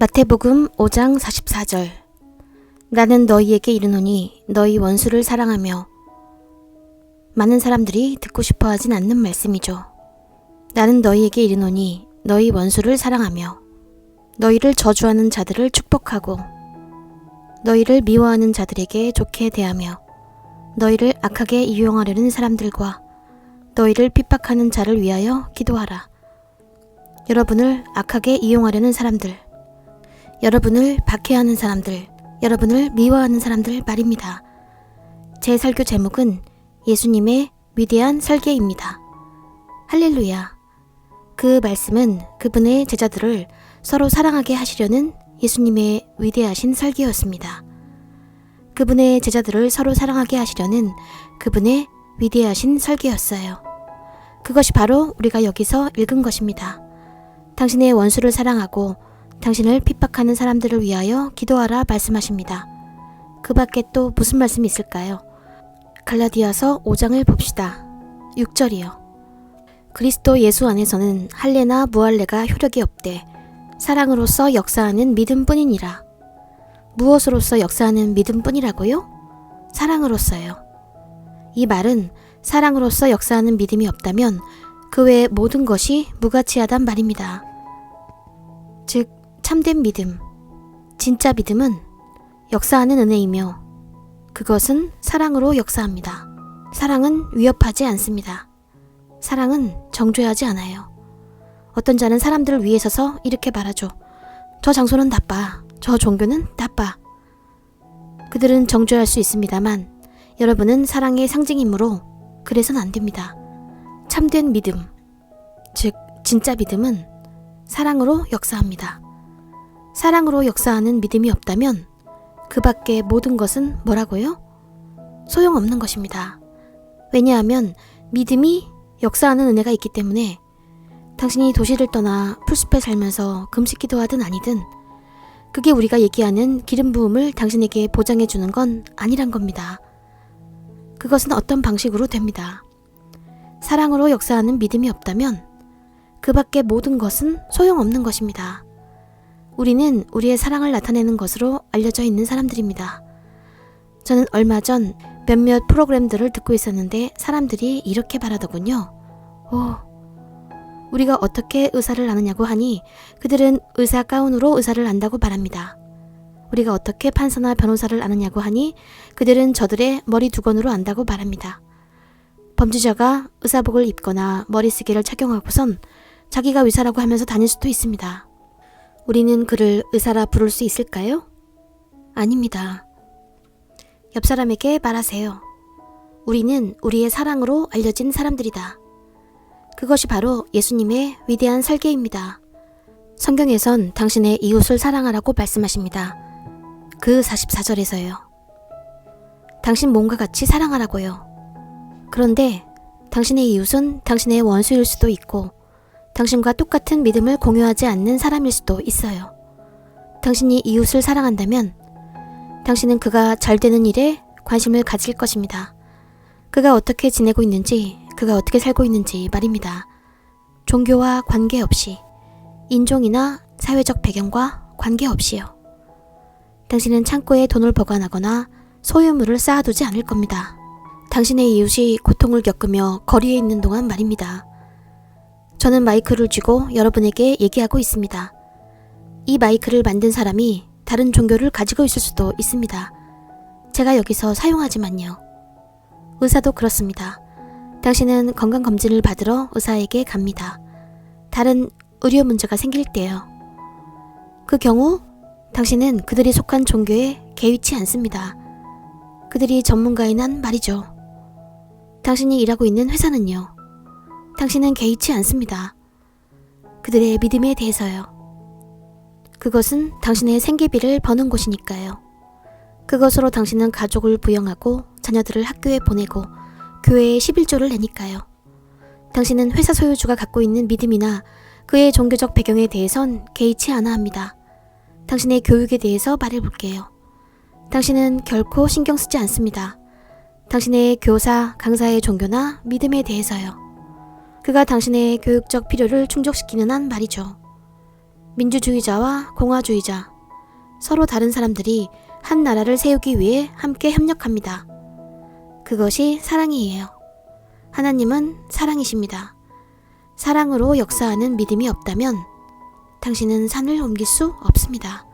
마태복음 5장 44절 나는 너희에게 이르노니 너희 원수를 사랑하며 많은 사람들이 듣고 싶어 하진 않는 말씀이죠. 나는 너희에게 이르노니 너희 원수를 사랑하며 너희를 저주하는 자들을 축복하고 너희를 미워하는 자들에게 좋게 대하며 너희를 악하게 이용하려는 사람들과 너희를 핍박하는 자를 위하여 기도하라. 여러분을 악하게 이용하려는 사람들, 여러분을 박해하는 사람들, 여러분을 미워하는 사람들 말입니다. 제 설교 제목은 예수님의 위대한 설계입니다. 할렐루야. 그 말씀은 그분의 제자들을 서로 사랑하게 하시려는 예수님의 위대하신 설계였습니다. 그분의 제자들을 서로 사랑하게 하시려는 그분의 위대하신 설계였어요. 그것이 바로 우리가 여기서 읽은 것입니다. 당신의 원수를 사랑하고 당신을 핍박하는 사람들을 위하여 기도하라 말씀하십니다. 그 밖에 또 무슨 말씀이 있을까요? 갈라디아서 5장을 봅시다. 6절이요. 그리스도 예수 안에서는 할례나 무할례가 효력이 없되 사랑으로서 역사하는 믿음뿐이니라. 무엇으로서 역사하는 믿음뿐이라고요? 사랑으로서요. 이 말은 사랑으로서 역사하는 믿음이 없다면 그 외의 모든 것이 무가치하단 말입니다. 즉, 참된 믿음, 진짜 믿음은 역사하는 은혜이며 그것은 사랑으로 역사합니다. 사랑은 위협하지 않습니다. 사랑은 정죄하지 않아요. 어떤 자는 사람들을 위해 서서 이렇게 말하죠. 저 장소는 나빠. 저 종교는 나빠. 그들은 정죄할 수 있습니다만 여러분은 사랑의 상징이므로 그래서는 안 됩니다. 참된 믿음, 즉, 진짜 믿음은 사랑으로 역사합니다. 사랑으로 역사하는 믿음이 없다면 그 밖의 모든 것은 뭐라고요? 소용없는 것입니다. 왜냐하면 믿음이 역사하는 은혜가 있기 때문에 당신이 도시를 떠나 풀숲에 살면서 금식 기도하든 아니든 그게 우리가 얘기하는 기름 부음을 당신에게 보장해 주는 건 아니란 겁니다. 그것은 어떤 방식으로 됩니다. 사랑으로 역사하는 믿음이 없다면 그 밖의 모든 것은 소용없는 것입니다. 우리는 우리의 사랑을 나타내는 것으로 알려져 있는 사람들입니다. 저는 얼마 전 몇몇 프로그램들을 듣고 있었는데 사람들이 이렇게 말하더군요. 오, 우리가 어떻게 의사를 아느냐고 하니 그들은 의사 가운으로 의사를 안다고 말합니다. 우리가 어떻게 판사나 변호사를 아느냐고 하니 그들은 저들의 머리 두건으로 안다고 말합니다. 범죄자가 의사복을 입거나 머리쓰기를 착용하고선 자기가 의사라고 하면서 다닐 수도 있습니다. 우리는 그를 의사라 부를 수 있을까요? 아닙니다. 옆 사람에게 말하세요. 우리는 우리의 사랑으로 알려진 사람들이다. 그것이 바로 예수님의 위대한 설계입니다. 성경에선 당신의 이웃을 사랑하라고 말씀하십니다. 그 44절에서요. 당신 몸과 같이 사랑하라고요. 그런데 당신의 이웃은 당신의 원수일 수도 있고 당신과 똑같은 믿음을 공유하지 않는 사람일 수도 있어요. 당신이 이웃을 사랑한다면 당신은 그가 잘 되는 일에 관심을 가질 것입니다. 그가 어떻게 지내고 있는지, 그가 어떻게 살고 있는지 말입니다. 종교와 관계없이, 인종이나 사회적 배경과 관계없이요. 당신은 창고에 돈을 보관하거나 소유물을 쌓아두지 않을 겁니다. 당신의 이웃이 고통을 겪으며 거리에 있는 동안 말입니다. 저는 마이크를 쥐고 여러분에게 얘기하고 있습니다. 이 마이크를 만든 사람이 다른 종교를 가지고 있을 수도 있습니다. 제가 여기서 사용하지만요. 의사도 그렇습니다. 당신은 건강검진을 받으러 의사에게 갑니다. 다른 의료 문제가 생길 때요. 그 경우 당신은 그들이 속한 종교에 개의치 않습니다. 그들이 전문가인 한 말이죠. 당신이 일하고 있는 회사는요. 당신은 개의치 않습니다. 그들의 믿음에 대해서요. 그것은 당신의 생계비를 버는 곳이니까요. 그것으로 당신은 가족을 부양하고 자녀들을 학교에 보내고 교회에 11조를 내니까요. 당신은 회사 소유주가 갖고 있는 믿음이나 그의 종교적 배경에 대해선 개의치 않아 합니다. 당신의 교육에 대해서 말해볼게요. 당신은 결코 신경 쓰지 않습니다. 당신의 교사, 강사의 종교나 믿음에 대해서요. 그가 당신의 교육적 필요를 충족시키는 한 말이죠. 민주주의자와 공화주의자, 서로 다른 사람들이 한 나라를 세우기 위해 함께 협력합니다. 그것이 사랑이에요. 하나님은 사랑이십니다. 사랑으로 역사하는 믿음이 없다면 당신은 산을 옮길 수 없습니다.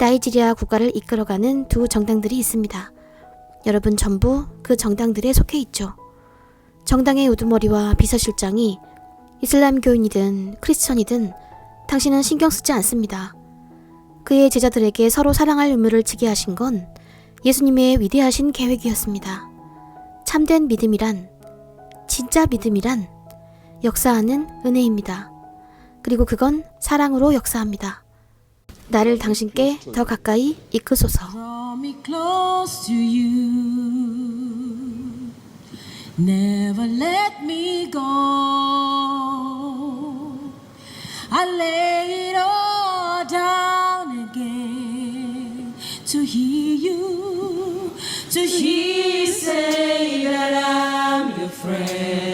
나이지리아 국가를 이끌어가는 두 정당들이 있습니다. 여러분 전부 그 정당들에 속해 있죠. 정당의 우두머리와 비서실장이 이슬람교인이든 크리스천이든 당신은 신경 쓰지 않습니다. 그의 제자들에게 서로 사랑할 의무를 지게 하신 건 예수님의 위대하신 계획이었습니다. 참된 믿음이란, 진짜 믿음이란 역사하는 은혜입니다. 그리고 그건 사랑으로 역사합니다. 나를 당신께 더 가까이 이끄소서. Never let me go. I lay it all down again to hear you, to hear you say that I'm your friend.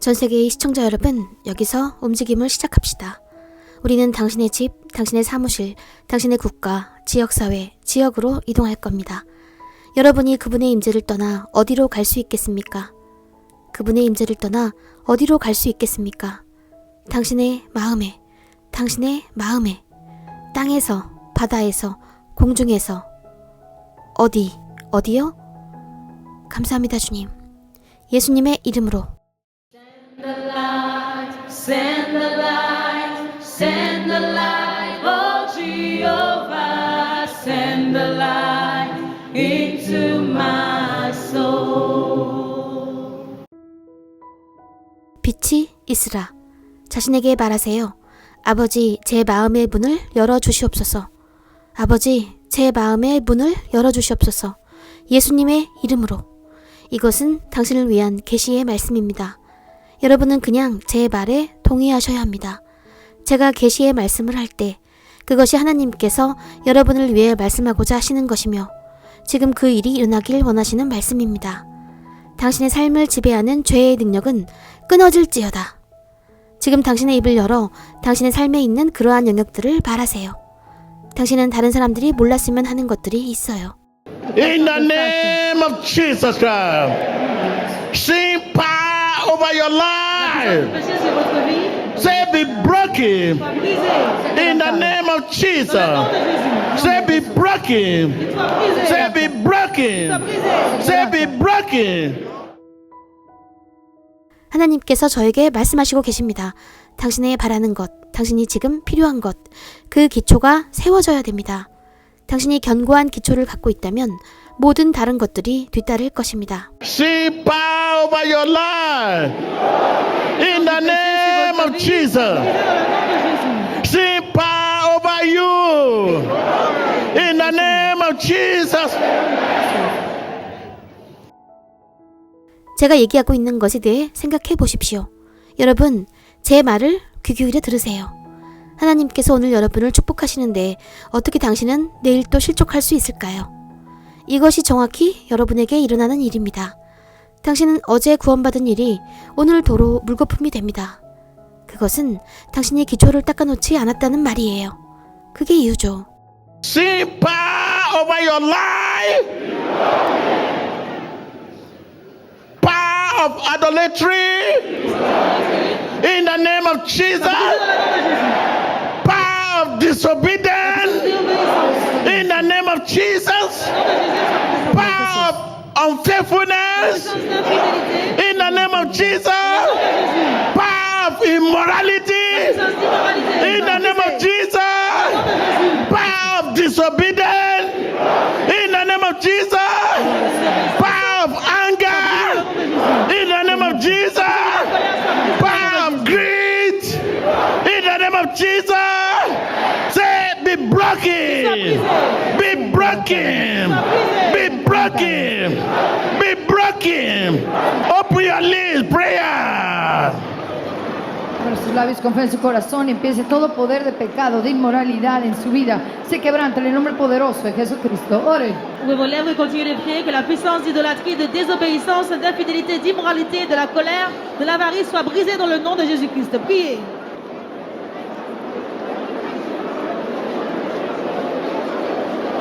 전 세계의 시청자 여러분, 여기서 움직임을 시작합시다. 우리는 당신의 집, 당신의 사무실, 당신의 국가, 지역사회, 지역으로 이동할 겁니다. 여러분이 그분의 임재를 떠나 어디로 갈 수 있겠습니까? 그분의 임재를 떠나 어디로 갈 수 있겠습니까? 당신의 마음에, 당신의 마음에, 땅에서, 바다에서, 공중에서, 어디, 어디요? 감사합니다, 주님. 예수님의 이름으로. Send the light, send the light, oh Jehovah, send the light into my soul. 빛이 있으라. 자신에게 말하세요. 아버지, 제 마음의 문을 열어 주시옵소서. 아버지, 제 마음의 문을 열어 주시옵소서. 예수님의 이름으로. 이것은 당신을 위한 계시의 말씀입니다. 여러분은 그냥 제 말에 동의하셔야 합니다. 제가 계시의 말씀을 할 때 그것이 하나님께서 여러분을 위해 말씀하고자 하시는 것이며 지금 그 일이 일어나길 원하시는 말씀입니다. 당신의 삶을 지배하는 죄의 능력은 끊어질지어다. 지금 당신의 입을 열어 당신의 삶에 있는 그러한 영역들을 말하세요. 당신은 다른 사람들이 몰랐으면 하는 것들이 있어요. In the name of Jesus Christ. Sing power over your life. Say be broken. In the name of Jesus. Say be broken. Say be broken. Say be broken. 하나님께서 저에게 말씀하시고 계십니다. 당신의 바라는 것, 당신이 지금 필요한 것, 그 기초가 세워져야 됩니다. 당신이 견고한 기초를 갖고 있다면 모든 다른 것들이 뒤따를 것입니다. See power over your life. In the name of Jesus. See power over you. In the name of Jesus. 제가 얘기하고 있는 것에 대해 생각해 보십시오. 여러분, 제 말을 귀 기울여 들으세요. 하나님께서 오늘 여러분을 축복하시는데 어떻게 당신은 내일 또 실족할 수 있을까요? 이것이 정확히 여러분에게 일어나는 일입니다. 당신은 어제 구원받은 일이 오늘 도로 물거품이 됩니다. 그것은 당신이 기초를 닦아놓지 않았다는 말이에요. 그게 이유죠. Of idolatry. In the name of Jesus. Power of disobedience. In the name of Jesus. Power of unfaithfulness. In the name of Jesus. Power of immorality. In the name of Jesus. Power of disobedience. In the name of Jesus. Power of anger. In the name of Jesus. Power of greed. In the name of Jesus. Broken. Be broken. Be broken. Be broken. Open your lips. Prayer. Abra sus labios, confía en su corazón y empiece todo poder de pecado, de inmoralidad en su vida. Se quebranta en el nombre poderoso de Jesucristo. Ore. Ouvrez vos lèvres et continuez de prier que la puissance d'idolâtrie, de désobéissance, d'infidélité, d'immoralité, de la colère, de l'avarice soit brisée dans le nom de Jésus-Christ. Priez.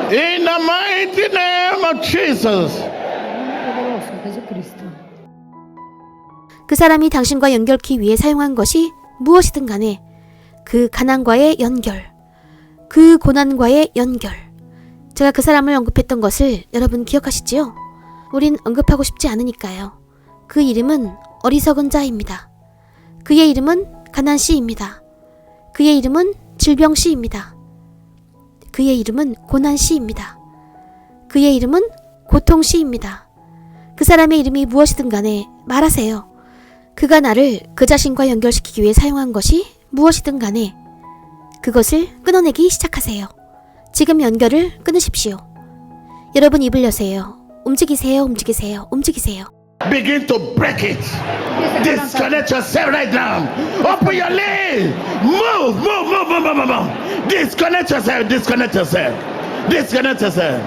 In the mighty name of Jesus. 그 사람이 당신과 연결키 위해 사용한 것이 무엇이든 간에 그 가난과의 연결, 그 고난과의 연결. 제가 그 사람을 언급했던 것을 여러분 기억하시지요? 우린 언급하고 싶지 않으니까요. 그 이름은 어리석은 자입니다. 그의 이름은 가난 씨입니다. 그의 이름은 질병 씨입니다. 그의 이름은 고난 씨입니다. 그의 이름은 고통 씨입니다. 그 사람의 이름이 무엇이든 간에 말하세요. 그가 나를 그 자신과 연결시키기 위해 사용한 것이 무엇이든 간에 그것을 끊어내기 시작하세요. 지금 연결을 끊으십시오. 여러분 입을 여세요. 움직이세요, 움직이세요, 움직이세요. Begin to break it. Disconnect yourself right now. Open your lips. Move, move, move, move, move, move. Disconnect yourself. Disconnect yourself. Disconnect yourself.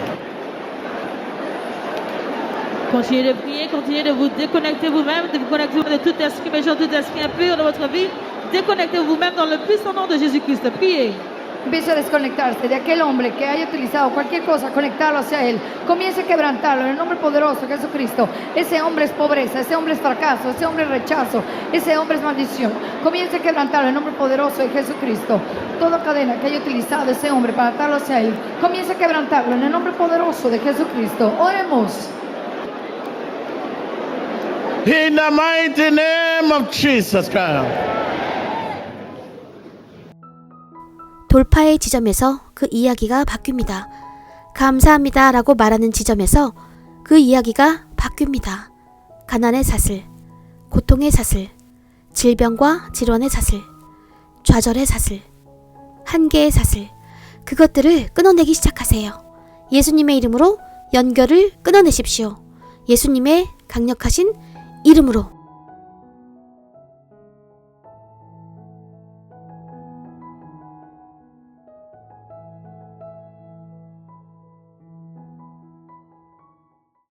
Continuez de prier, continuez de vous déconnecter vous-même, de vous connecter de tout esprit méchant, tout esprit impur de votre vie. Déconnectez vous-même dans le puissant nom de Jésus-Christ. Priez. Empiece a desconectarse de aquel hombre que haya utilizado cualquier cosa, conectarlo hacia él. Comience a quebrantarlo en el nombre poderoso de Jesucristo. Ese hombre es pobreza, ese hombre es fracaso, ese hombre es rechazo, ese hombre es maldición. Comience a quebrantarlo en el nombre poderoso de Jesucristo. Toda cadena que haya utilizado ese hombre para atarlo hacia él, comience a quebrantarlo en el nombre poderoso de Jesucristo. Oremos. In the mighty name of Jesus Christ. 돌파의 지점에서 그 이야기가 바뀝니다. 감사합니다 라고 말하는 지점에서 그 이야기가 바뀝니다. 가난의 사슬, 고통의 사슬, 질병과 질환의 사슬, 좌절의 사슬, 한계의 사슬, 그것들을 끊어내기 시작하세요. 예수님의 이름으로 연결을 끊어내십시오. 예수님의 강력하신 이름으로